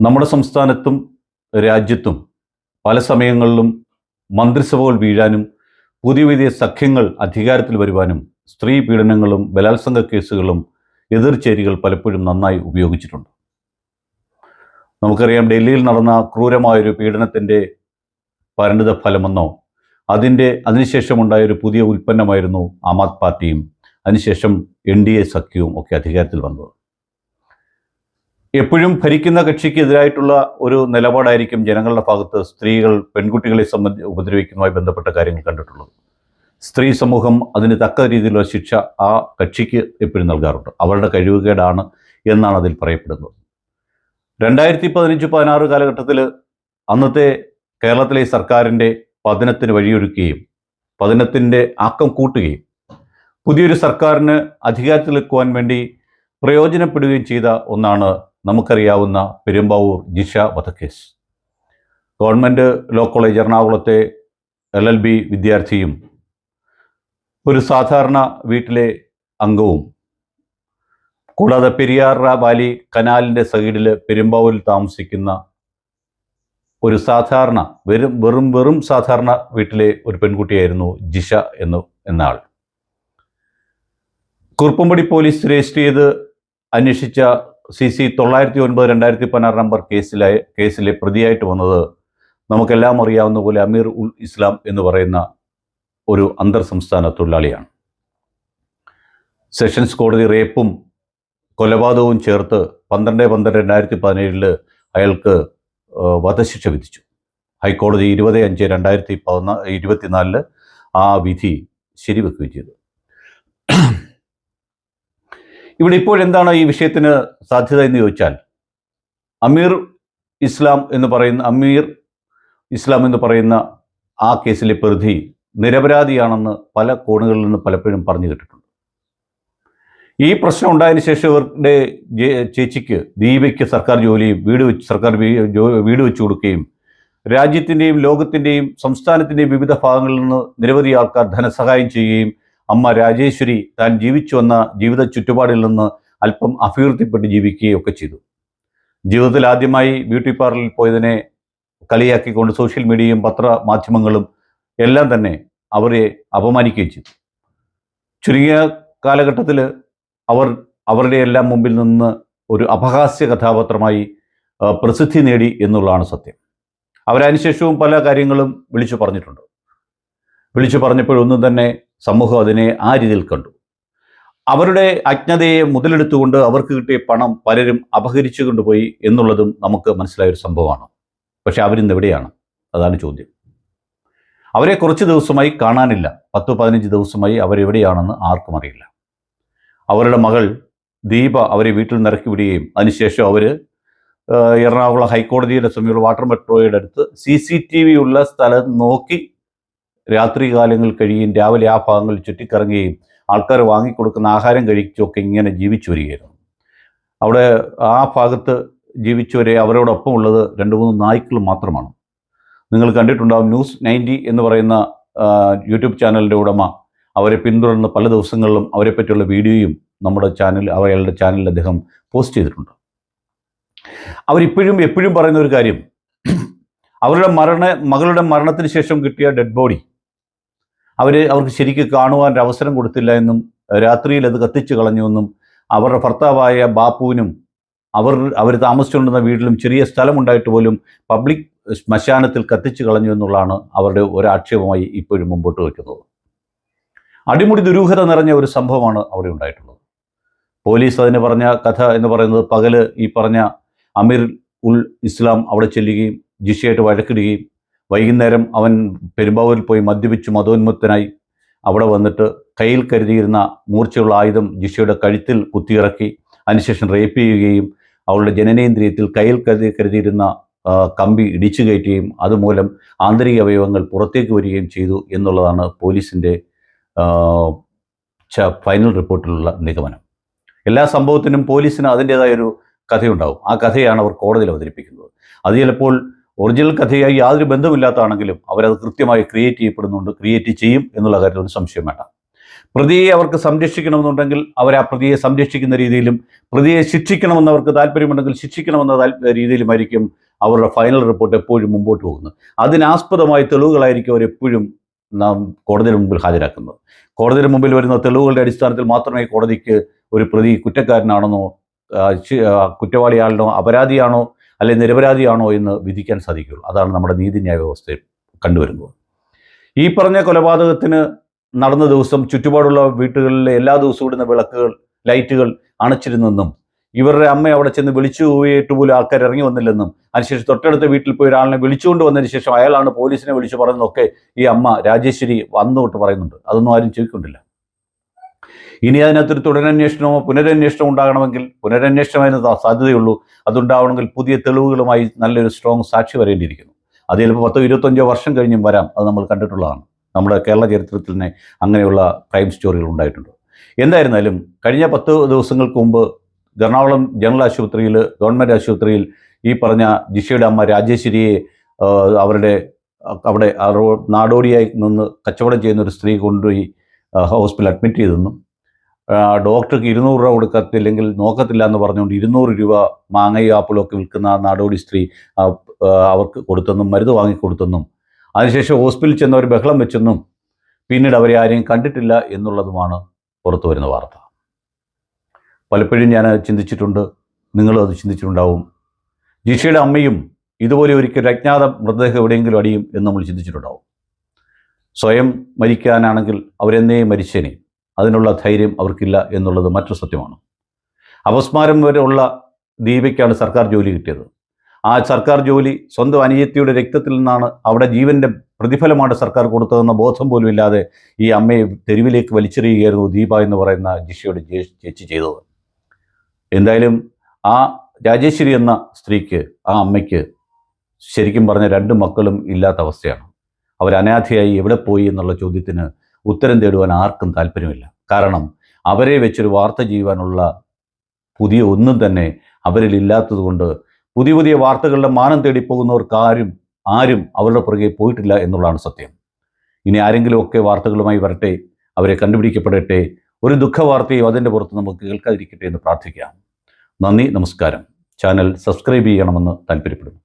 നമ്മുടെ സംസ്ഥാനത്തും രാജ്യത്തും പല സമയങ്ങളിലും മന്ത്രിസഭകൾ വീഴാനും പുതിയ പുതിയ സഖ്യങ്ങൾ അധികാരത്തിൽ വരുവാനും സ്ത്രീ പീഡനങ്ങളും ബലാത്സംഗ കേസുകളും എതിർചേരികൾ പലപ്പോഴും നന്നായി ഉപയോഗിച്ചിട്ടുണ്ട്. നമുക്കറിയാം ഡൽഹിയിൽ നടന്ന ക്രൂരമായൊരു പീഡനത്തിന്റെ പരിണിത ഫലമെന്നോ അതിന്റെ അതിനുശേഷമുണ്ടായ ഒരു പുതിയ ഉൽപ്പന്നമായിരുന്നു ആം പാർട്ടിയും അതിനുശേഷം എൻ ഡി എ സഖ്യവും ഒക്കെ അധികാരത്തിൽ വന്നത്. എപ്പോഴും ഭരിക്കുന്ന കക്ഷിക്ക് എതിരായിട്ടുള്ള ഒരു നിലപാടായിരിക്കും ജനങ്ങളുടെ ഭാഗത്ത് സ്ത്രീകൾ പെൺകുട്ടികളെ സംബന്ധിച്ച് ഉപദ്രവിക്കുന്നതുമായി ബന്ധപ്പെട്ട കാര്യങ്ങൾ കണ്ടിട്ടുള്ളത്. സ്ത്രീ സമൂഹം അതിന് തക്ക രീതിയിലുള്ള ശിക്ഷ ആ കക്ഷിക്ക് എപ്പോഴും നൽകാറുണ്ട്. അവരുടെ കഴിവുകേടാണ് എന്നാണ് അതിൽ പറയപ്പെടുന്നത്. രണ്ടായിരത്തി പതിനഞ്ച് പതിനാറ് കാലഘട്ടത്തിൽ അന്നത്തെ കേരളത്തിലെ സർക്കാരിന്റെ പതനത്തിന് വഴിയൊരുക്കുകയും പതനത്തിന്റെ ആക്കം കൂട്ടുകയും പുതിയൊരു സർക്കാരിന് അധികാരത്തിലെക്കുവാൻ വേണ്ടി പ്രയോജനപ്പെടുകയും ചെയ്ത ഒന്നാണ് നമുക്കറിയാവുന്ന പെരുമ്പാവൂർ ജിഷ വധക്കേസ്. ഗവൺമെന്റ് ലോ കോളേജ് എറണാകുളത്തെ എൽ എൽ ബി വിദ്യാർത്ഥിയും ഒരു സാധാരണ വീട്ടിലെ അംഗവും കൂടാതെ പെരിയാർ വാലി കനാലിന്റെ സൈഡിൽ പെരുമ്പാവൂരിൽ താമസിക്കുന്ന ഒരു സാധാരണ വെറും വെറും വെറും സാധാരണ വീട്ടിലെ ഒരു പെൺകുട്ടിയായിരുന്നു ജിഷ എന്ന് എന്ന ആൾ കുറുപ്പമ്പടി പോലീസ് രജിസ്റ്റർ ചെയ്ത് അന്വേഷിച്ച സി സി തൊള്ളായിരത്തി ഒൻപത് രണ്ടായിരത്തി പതിനാറ് നമ്പർ കേസിലെ കേസിലെ പ്രതിയായിട്ട് വന്നത് നമുക്കെല്ലാം അറിയാവുന്ന പോലെ അമീർ ഉൽ ഇസ്ലാം എന്ന് പറയുന്ന ഒരു അന്തർ സംസ്ഥാന തൊഴിലാളിയാണ്. സെഷൻസ് കോടതി റേപ്പും കൊലപാതകവും ചേർത്ത് പന്ത്രണ്ട് പന്ത്രണ്ട് രണ്ടായിരത്തി പതിനേഴിൽ അയാൾക്ക് വധശിക്ഷ വിധിച്ചു. ഹൈക്കോടതി ഇരുപത് അഞ്ച് രണ്ടായിരത്തി പതിനാ ഇരുപത്തിനാലിൽ ആ വിധി ശരിവെക്കുകയും ചെയ്തു. ഇവിടെ ഇപ്പോൾ എന്താണ് ഈ വിഷയത്തിന് സാധ്യത എന്ന് ചോദിച്ചാൽ അമീർ ഇസ്ലാം എന്ന് പറയുന്ന അമീർ ഇസ്ലാം എന്ന് പറയുന്ന ആ കേസിലെ പ്രതി നിരപരാധിയാണെന്ന് പല കോണുകളിൽ നിന്ന് പലപ്പോഴും പറഞ്ഞു കേട്ടിട്ടുണ്ട്. ഈ പ്രശ്നം ഉണ്ടായതിന് ശേഷം ഇവരുടെ ചേച്ചിക്ക് ദീപയ്ക്ക് സർക്കാർ ജോലിയും വീട് വെച്ച് സർക്കാർ വീട് വെച്ച് കൊടുക്കുകയും രാജ്യത്തിന്റെയും ലോകത്തിന്റെയും സംസ്ഥാനത്തിന്റെയും വിവിധ ഭാഗങ്ങളിൽ നിന്ന് നിരവധി ആൾക്കാർ ധനസഹായം ചെയ്യുകയും അമ്മ രാജേശ്വരി താൻ ജീവിച്ചു വന്ന ജീവിത ചുറ്റുപാടിൽ നിന്ന് അല്പം അഭിവൃദ്ധിപ്പെട്ട് ജീവിക്കുകയും ഒക്കെ ചെയ്തു. ജീവിതത്തിൽ ആദ്യമായി ബ്യൂട്ടി പാർലറിൽ പോയതിനെ കളിയാക്കിക്കൊണ്ട് സോഷ്യൽ മീഡിയയും പത്രമാധ്യമങ്ങളും എല്ലാം തന്നെ അവരെ അപമാനിക്കുകയും ചെയ്തു. ചുരുങ്ങിയ കാലഘട്ടത്തിൽ അവർ അവരുടെ എല്ലാം മുമ്പിൽ നിന്ന് ഒരു അപഹാസ്യ കഥാപാത്രമായി പ്രസിദ്ധി നേടി എന്നുള്ളതാണ് സത്യം. അവരതിനുശേഷവും പല കാര്യങ്ങളും വിളിച്ചു പറഞ്ഞിട്ടുണ്ട്. വിളിച്ചു പറഞ്ഞപ്പോഴൊന്നും തന്നെ സമൂഹം അതിനെ ആ രീതിയിൽ കണ്ടു. അവരുടെ അജ്ഞതയെ മുതലെടുത്തുകൊണ്ട് അവർക്ക് കിട്ടിയ പണം പലരും അപഹരിച്ചു കൊണ്ടുപോയി എന്നുള്ളതും നമുക്ക് മനസ്സിലായ ഒരു സംഭവമാണ്. പക്ഷെ അവരിന്ന് എവിടെയാണ്? അതാണ് ചോദ്യം. അവരെ കുറച്ച് ദിവസമായി കാണാനില്ല. പത്ത് പതിനഞ്ച് ദിവസമായി അവരെവിടെയാണെന്ന് ആർക്കും അറിയില്ല. അവരുടെ മകൾ ദീപ അവരെ വീട്ടിൽ നിന്ന് ഇറക്കി വിടുകയും അതിനുശേഷം അവർ എറണാകുളം ഹൈക്കോടതിയുടെ സമീപം വാട്ടർ മെട്രോയുടെ അടുത്ത് സി സി ടി വി ഉള്ള സ്ഥലം നോക്കി രാത്രി കാലങ്ങൾ കഴിയുകയും രാവിലെ ആ ഭാഗങ്ങൾ ചുറ്റിക്കറങ്ങുകയും ആൾക്കാർ വാങ്ങിക്കൊടുക്കുന്ന ആഹാരം കഴിച്ചൊക്കെ ഇങ്ങനെ ജീവിച്ചു വരികയായിരുന്നു. അവിടെ ആ ഭാഗത്ത് ജീവിച്ചവരെ അവരോടൊപ്പം ഉള്ളത് രണ്ട് മൂന്ന് നായ്ക്കൾ മാത്രമാണ്. നിങ്ങൾ കണ്ടിട്ടുണ്ടാവും ന്യൂസ് നയന്റി എന്ന് പറയുന്ന യൂട്യൂബ് ചാനലിന്റെ ഉടമ അവരെ പിന്തുടർന്ന് പല ദിവസങ്ങളിലും അവരെ പറ്റിയുള്ള വീഡിയോയും നമ്മുടെ ചാനൽ അവരുടെ ചാനലിൽ അദ്ദേഹം പോസ്റ്റ് ചെയ്തിട്ടുണ്ട്. അവരിപ്പോഴും എപ്പോഴും പറയുന്ന ഒരു കാര്യം അവരുടെ മരണ മകളുടെ മരണത്തിന് ശേഷം കിട്ടിയ ഡെഡ് ബോഡി അവർ അവർക്ക് ശരിക്കും കാണുവാൻ ഒരു അവസരം കൊടുത്തില്ല എന്നും രാത്രിയിൽ അത് കത്തിച്ചു കളഞ്ഞുവെന്നും അവരുടെ ഭർത്താവായ ബാപ്പുവിനും അവർ അവർ താമസിച്ചുകൊണ്ടിരുന്ന വീട്ടിലും ചെറിയ സ്ഥലമുണ്ടായിട്ട് പോലും പബ്ലിക് ശ്മശാനത്തിൽ കത്തിച്ചു കളഞ്ഞു എന്നുള്ളതാണ് അവരുടെ ഒരാക്ഷേപമായി ഇപ്പോഴും മുമ്പോട്ട് വയ്ക്കുന്നത്. അടിമുടി ദുരൂഹത നിറഞ്ഞ ഒരു സംഭവമാണ് അവിടെ ഉണ്ടായിട്ടുള്ളത്. പോലീസ് അതിന് പറഞ്ഞ കഥ എന്ന് പറയുന്നത് പകൽ ഈ പറഞ്ഞ അമീർ ഉൽ ഇസ്ലാം അവിടെ ചെല്ലുകയും ജിഷയായിട്ട് വഴക്കിടുകയും വൈകുന്നേരം അവൻ പെരുമ്പാവൂരിൽ പോയി മദ്യപിച്ച് മതോന്മുക്തനായി അവിടെ വന്നിട്ട് കയ്യിൽ കരുതിയിരുന്ന മൂർച്ചയുള്ള ആയുധം ജിഷയുടെ കഴുത്തിൽ കുത്തിയിറക്കി അതിനുശേഷം റേപ്പ് ചെയ്യുകയും അവളുടെ ജനനേന്ദ്രിയത്തിൽ കയ്യിൽ കരുതി കരുതിയിരുന്ന കമ്പി ഇടിച്ചു കയറ്റുകയും അതുമൂലം ആന്തരിക അവയവങ്ങൾ പുറത്തേക്ക് വരികയും ചെയ്തു എന്നുള്ളതാണ് പോലീസിന്റെ ഫൈനൽ റിപ്പോർട്ടിലുള്ള നിഗമനം. എല്ലാ സംഭവത്തിനും പോലീസിന് അതിന്റേതായ ഒരു കഥയുണ്ടാവും. ആ കഥയാണ് അവർ കോടതിയിൽ അവതരിപ്പിക്കുന്നത്. അത് ചിലപ്പോൾ ഒറിജിനൽ കഥയായി യാതൊരു ബന്ധമില്ലാത്തതാണെങ്കിലും അവരത് കൃത്യമായി ക്രിയേറ്റ് ചെയ്യപ്പെടുന്നുണ്ട് ക്രിയേറ്റ് ചെയ്യും എന്നുള്ള കാര്യത്തിൽ ഒരു സംശയം വേണ്ട. പ്രതിയെ അവർക്ക് സംരക്ഷിക്കണമെന്നുണ്ടെങ്കിൽ അവർ ആ പ്രതിയെ സംരക്ഷിക്കുന്ന രീതിയിലും പ്രതിയെ ശിക്ഷിക്കണമെന്ന് അവർക്ക് താല്പര്യമുണ്ടെങ്കിൽ ശിക്ഷിക്കണമെന്ന രീതിയിലുമായിരിക്കും അവരുടെ ഫൈനൽ റിപ്പോർട്ട് എപ്പോഴും മുമ്പോട്ട് പോകുന്നത്. അതിനാസ്പദമായ തെളിവുകളായിരിക്കും അവരെപ്പോഴും നാം കോടതിയുടെ മുമ്പിൽ ഹാജരാക്കുന്നത്. കോടതിയുടെ മുമ്പിൽ വരുന്ന തെളിവുകളുടെ അടിസ്ഥാനത്തിൽ മാത്രമേ കോടതിക്ക് ഒരു പ്രതി കുറ്റക്കാരനാണെന്നോ കുറ്റവാളിയാണോ അപരാധിയാണോ അല്ലെങ്കിൽ നിരപരാധിയാണോ എന്ന് വിധിക്കാൻ സാധിക്കുകയുള്ളൂ. അതാണ് നമ്മുടെ നീതിന്യായ വ്യവസ്ഥയിൽ കണ്ടുവരുന്നത്. ഈ പറഞ്ഞ കൊലപാതകത്തിന് നടന്ന ദിവസം ചുറ്റുപാടുള്ള വീട്ടുകളിലെ എല്ലാ ദിവസവും ഇടുന്ന വിളക്കുകൾ ലൈറ്റുകൾ അണച്ചിരുന്നെന്നും ഇവരുടെ അമ്മ അവിടെ ചെന്ന് വിളിച്ചു പോയിട്ട് പോലും ആൾക്കാർ ഇറങ്ങി വന്നില്ലെന്നും അതിനുശേഷം തൊട്ടടുത്ത വീട്ടിൽ പോയി ഒരാളിനെ വിളിച്ചുകൊണ്ട് വന്നതിന് ശേഷം അയാളാണ് പോലീസിനെ വിളിച്ചു പറഞ്ഞതൊക്കെ ഈ അമ്മ രാജേശ്വരി വന്നു പറയുന്നുണ്ട്. അതൊന്നും ആരും ചോദിക്കൊണ്ടില്ല ഇനി അതിനകത്തൊരു തുടരന്വേഷണമോ പുനരന്വേഷണം ഉണ്ടാകണമെങ്കിൽ പുനരന്വേഷണം അതിന് സാധ്യതയുള്ളൂ. അതുണ്ടാവണമെങ്കിൽ പുതിയ തെളിവുകളുമായി നല്ലൊരു സ്ട്രോങ് സാക്ഷി വരേണ്ടിയിരിക്കുന്നു. അത് ചിലപ്പോൾ പത്തോ ഇരുപത്തഞ്ചോ വർഷം കഴിഞ്ഞും വരാം. അത് നമ്മൾ കണ്ടിട്ടുള്ളതാണ്. നമ്മുടെ കേരള ചരിത്രത്തിൽ തന്നെ അങ്ങനെയുള്ള ക്രൈം സ്റ്റോറികൾ ഉണ്ടായിട്ടുണ്ട്. എന്തായിരുന്നാലും കഴിഞ്ഞ പത്ത് ദിവസങ്ങൾക്ക് മുമ്പ് എറണാകുളം ജനറൽ ആശുപത്രിയിൽ ഗവൺമെന്റ് ആശുപത്രിയിൽ ഈ പറഞ്ഞ ജിഷയുടെ അമ്മ രാജേശ്വരിയെ അവരുടെ അവിടെ നാടോടിയായി നിന്ന് കച്ചവടം ചെയ്യുന്ന ഒരു സ്ത്രീ കൊണ്ടുപോയി ഹോസ്പിറ്റലിൽ അഡ്മിറ്റ് ചെയ്തെന്നും ഡോക്ടർക്ക് ഇരുന്നൂറ് രൂപ കൊടുക്കത്തില്ലെങ്കിൽ നോക്കത്തില്ല എന്ന് പറഞ്ഞുകൊണ്ട് ഇരുന്നൂറ് രൂപ മാങ്ങയും ആപ്പിളും ഒക്കെ വിൽക്കുന്ന നാടോടി സ്ത്രീ അവർക്ക് കൊടുത്തെന്നും മരുന്ന് വാങ്ങിക്കൊടുത്തെന്നും അതിനുശേഷം ഹോസ്പിറ്റലിൽ ചെന്നവർ ബഹളം വെച്ചെന്നും പിന്നീട് അവരെ ആരെയും കണ്ടിട്ടില്ല എന്നുള്ളതുമാണ് പുറത്തു വരുന്ന വാർത്ത. പലപ്പോഴും ഞാൻ ചിന്തിച്ചിട്ടുണ്ട് നിങ്ങളും അത് ചിന്തിച്ചിട്ടുണ്ടാവും. ജിഷയുടെ അമ്മയും ഇതുപോലെ ഒരിക്കൽ ഒരു അജ്ഞാത മൃതദേഹം എവിടെയെങ്കിലും അടിയും എന്ന് നമ്മൾ ചിന്തിച്ചിട്ടുണ്ടാവും. സ്വയം മരിക്കാനാണെങ്കിൽ അവരെന്നേ മരിച്ചേനെ. അതിനുള്ള ധൈര്യം അവർക്കില്ല എന്നുള്ളത് മറ്റൊരു സത്യമാണ്. അപസ്മാരം വരെ ഉള്ള ദീപയ്ക്കാണ് സർക്കാർ ജോലി കിട്ടിയത്. ആ സർക്കാർ ജോലി സ്വന്തം അനിയത്തിയുടെ രക്തത്തിൽ നിന്നാണ് അവിടെ ജീവന്റെ പ്രതിഫലമാണ് സർക്കാർ കൊടുത്തതെന്ന ബോധം പോലും ഇല്ലാതെ ഈ അമ്മയെ തെരുവിലേക്ക് വലിച്ചെറിയുകയായിരുന്നു ദീപ എന്ന് പറയുന്ന ജിഷയുടെ ചേച്ചി ചെയ്തത്. എന്തായാലും ആ രാജേശ്വരി എന്ന സ്ത്രീക്ക് ആ അമ്മയ്ക്ക് ശരിക്കും പറഞ്ഞ രണ്ട് മക്കളും ഇല്ലാത്ത അവസ്ഥയാണ്. അവർ അനാഥയായി എവിടെ പോയി എന്നുള്ള ചോദ്യത്തിന് ഉത്തരം തേടുവാൻ ആർക്കും താല്പര്യമില്ല. കാരണം അവരെ വെച്ചൊരു വാർത്ത ചെയ്യുവാനുള്ള പുതിയ ഒന്നും തന്നെ അവരിൽ ഇല്ലാത്തതുകൊണ്ട് പുതിയ പുതിയ വാർത്തകളുടെ മാനം തേടി പോകുന്നവർക്ക് ആരും ആരും അവരുടെ പുറകെ പോയിട്ടില്ല എന്നുള്ളതാണ് സത്യം. ഇനി ആരെങ്കിലുമൊക്കെ വാർത്തകളുമായി വരട്ടെ അവരെ കണ്ടുപിടിക്കപ്പെടട്ടെ ഒരു ദുഃഖവാർത്തയും അതിന്റെ പുറത്ത് നമുക്ക് കേൾക്കാതിരിക്കട്ടെ എന്ന് പ്രാർത്ഥിക്കാം. നന്ദി നമസ്കാരം. ചാനൽ സബ്സ്ക്രൈബ് ചെയ്യണമെന്ന് താല്പര്യപ്പെടുന്നു.